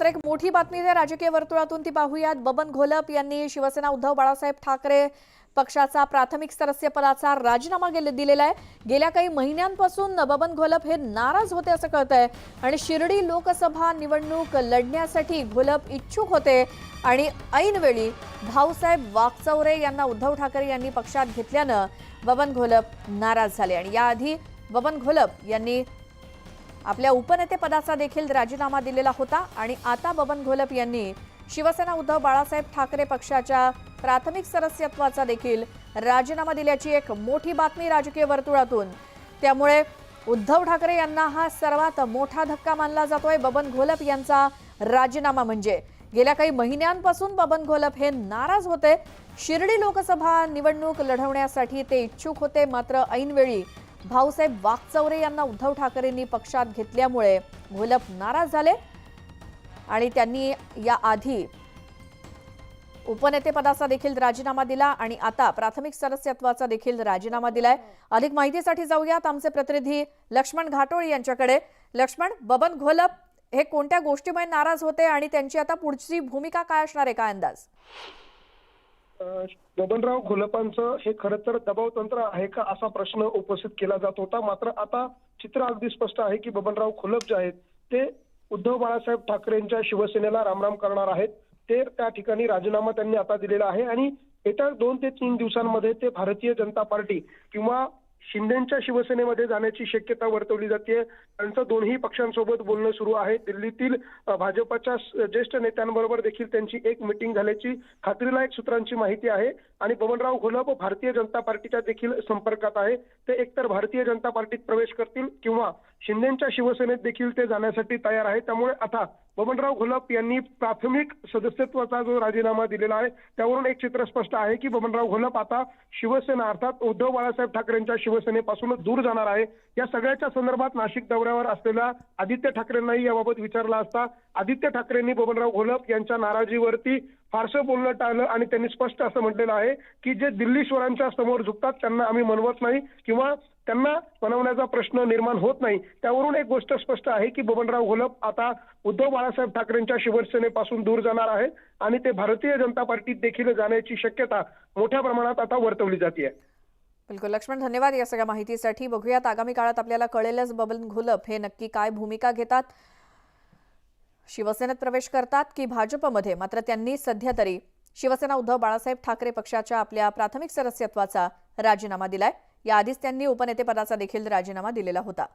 तर एक मोठी बातमी आहे राजकीय वर्तुळातून ती पाहूयात. बबन घोलप यांनी शिवसेना उद्धव बाळासाहेब ठाकरे पक्षाचा प्राथमिक सदस्य पदाचा राजीनामा गेले दिलेला आहे. गेल्या काही महिन्यांपासून बबन घोलप हे नाराज होते असं कळतंय. आणि शिर्डी लोकसभा निवडणूक लढण्यासाठी घोलप इच्छुक होते. आणि ऐनवेळी भाऊसाहेब वाकचौरे यांना उद्धव ठाकरे यांनी पक्षात घेतल्यानं बबन घोलप नाराज झाले. आणि याआधी बबन घोलप यांनी आपल्या उपनेतेपदाचा देखील राजीनामा दिलेला होता आणि आता बबन घोलप यांनी शिवसेना उद्धव बाळासाहेब ठाकरे पक्षाच्या प्राथमिक सदस्यत्वाचा देखील राजीनामा दिल्याची एक मोठी बातमी राजकीय वर्तुळातून. त्यामुळे उद्धव ठाकरे यांना हा सर्वात मोठा धक्का मानला जातोय बबन घोलप यांचा राजीनामा म्हणजे. गेल्या काही महिन्यांपासून बबन घोलप हे नाराज होते. शिर्डी लोकसभा निवडणूक लढवण्यासाठी ते इच्छुक होते मात्र ऐनवेळी भाऊसाहेब वाकचौरे यांना उद्धव ठाकरेंनी पक्षात घेतल्यामुळे घोलप नाराज झाले. आणि त्यांनी याआधी उपनेतेपदाचा देखील राजीनामा दिला आणि आता प्राथमिक सदस्यत्वाचा देखील राजीनामा दिलाय. अधिक माहितीसाठी जाऊयात आमचे प्रतिनिधी लक्ष्मण घाटोळी यांच्याकडे. लक्ष्मण बबन घोलप हे कोणत्या गोष्टीमुळे नाराज होते आणि त्यांची आता पुढची भूमिका काय असणार आहे? काय अंदाज? बबनराव घोलपांचं हे खरं तर दबाव तंत्र आहे का असा प्रश्न उपस्थित केला जात होता. मात्र आता चित्र अगदी स्पष्ट आहे की बबनराव खोलप जे आहेत ते उद्धव बाळासाहेब ठाकरेंच्या शिवसेनेला रामराम करणार आहेत. ते त्या ठिकाणी राजीनामा त्यांनी आता दिलेला आहे आणि येत्या दोन ते तीन दिवसांमध्ये ते भारतीय जनता पार्टी किंवा शिंदेच्या शिवसेनेमध्ये जाण्याची शक्यता वर्तवली जाते. त्यांचं दोन्ही पक्षांसोबत बोलणं सुरू आहे. दिल्लीतील भाजपच्या ज्येष्ठ नेत्यांबरोबर देखील त्यांची एक मिटिंग झाल्याची खात्रीलायक सूत्रांची माहिती आहे. आणि बबनराव घोलप भारतीय जनता पार्टीच्या देखील संपर्कात आहे. ते एकतर भारतीय जनता पार्टीत प्रवेश करतील किंवा शिंदेच्या शिवसेनेत देखील ते जाण्यासाठी तयार आहे त्यामुळे आता बबनराव घोलप यांनी प्राथमिक सदस्यत्वाचा जो राजीनामा दिलेला आहे त्यावरून एक चित्र स्पष्ट आहे की बबनराव घोलप आता शिवसेना अर्थात उद्धव बाळासाहेब ठाकरेंच्या शिवसेनेपासूनच दूर जाणार आहे. या सगळ्याच्या संदर्भात नाशिक दौऱ्यावर असलेल्या आदित्य ठाकरेंनाही याबाबत विचारला असता आदित्य ठाकरेंनी बबनराव घोलप यांच्या नाराजीवरती फारसं बोलणं टाळलं आणि त्यांनी स्पष्ट असं म्हटलेलं आहे की जे दिल्लीश्वरांच्या समोर झुकतात त्यांना आम्ही मनवत नाही किंवा त्यांना बनवण्याचा प्रश्न निर्माण होत नाही. त्यावरून एक गोष्ट स्पष्ट आहे की बबनराव घोलप आता उद्धव बाळासाहेब ठाकरेंच्या शिवसेनेपासून दूर जाणार आहे आणि ते भारतीय जनता पार्टीत देखील जाण्याची शक्यता मोठ्या प्रमाणात आता वर्तवली जाते बिलकुल. लक्ष्मण धन्यवाद या सगळ्या माहितीसाठी. बघूयात आगामी काळात आपल्याला कळेलच बबन घोलप हे नक्की काय भूमिका घेतात. शिवसेनेत प्रवेश करतात की भाजपमध्ये? मात्र त्यांनी सध्या तरी शिवसेना उद्धव बाळासाहेब ठाकरे पक्षाच्या आपल्या प्राथमिक सदस्यत्वाचा राजीनामा दिलाय. याआधीच त्यांनी उपनेतेपदाचा देखील राजीनामा दिलेला होता.